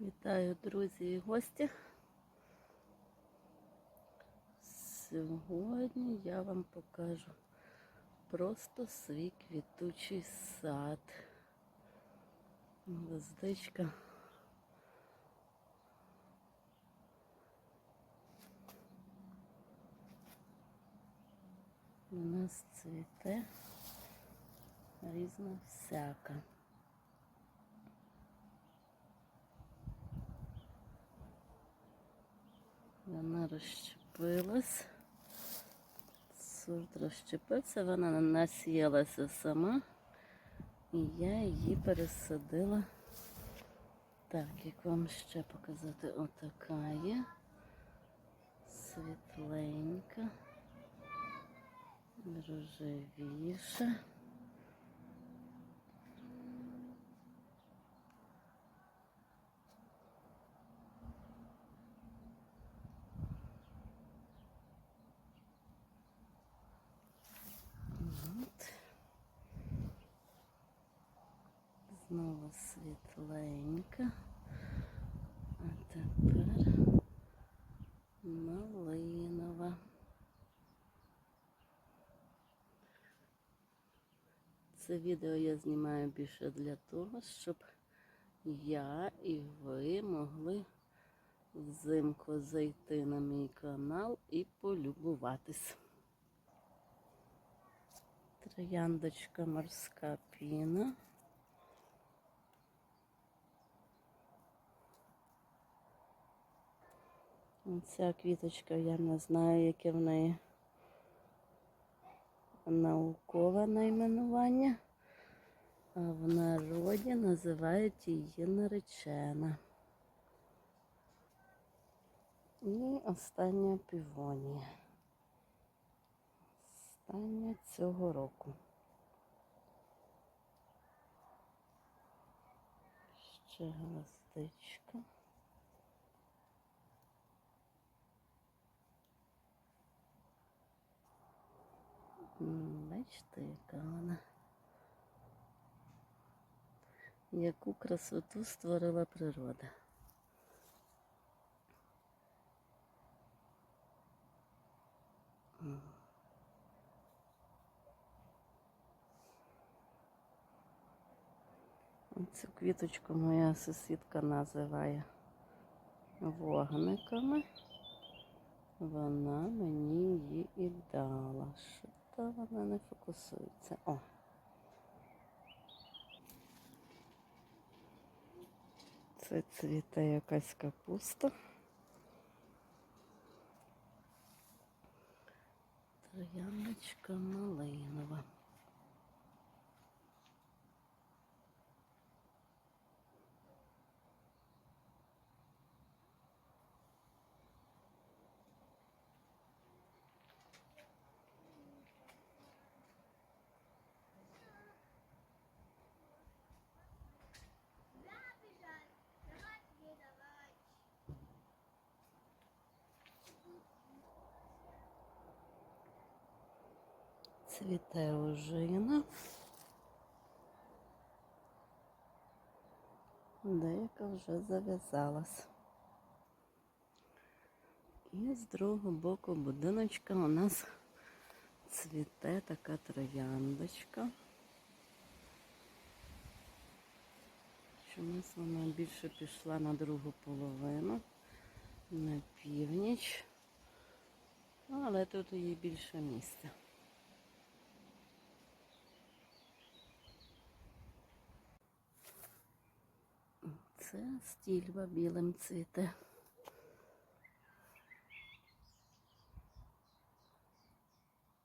Вітаю, друзі і гості. Сьогодні я вам покажу просто свій квітучий сад. Гвоздичка. У нас цвіте різна всяка. Вона розщепилась. Сорт розщепився, вона насіялася сама. І я її пересадила. Так, як вам ще показати, отака є. Світленька, рожевіша. Знову світленька. А тепер малинова. Це відео я знімаю більше для того, щоб я і ви могли взимку зайти на мій канал і полюбуватись. Трояндочка морська піна. Ця квіточка, я не знаю, яке в неї наукове найменування, а в народі називають її наречена. І остання півонія. Остання цього року. Ще гвоздичка. Бачите, яка вона. Яку красоту створила природа. Цю квіточку моя сусідка називає вогниками. Вона мені її і дала. То вона не фокусується. О. Це цвіте якась капуста. Трояночка малинова. Цвіте ожина. Деяка вже зав'язалась. І з другого боку будиночка у нас цвіте така трояндочка. Чомусь вона більше пішла на другу половину, на північ. Але тут їй більше місця. Це стільба білим цвіте.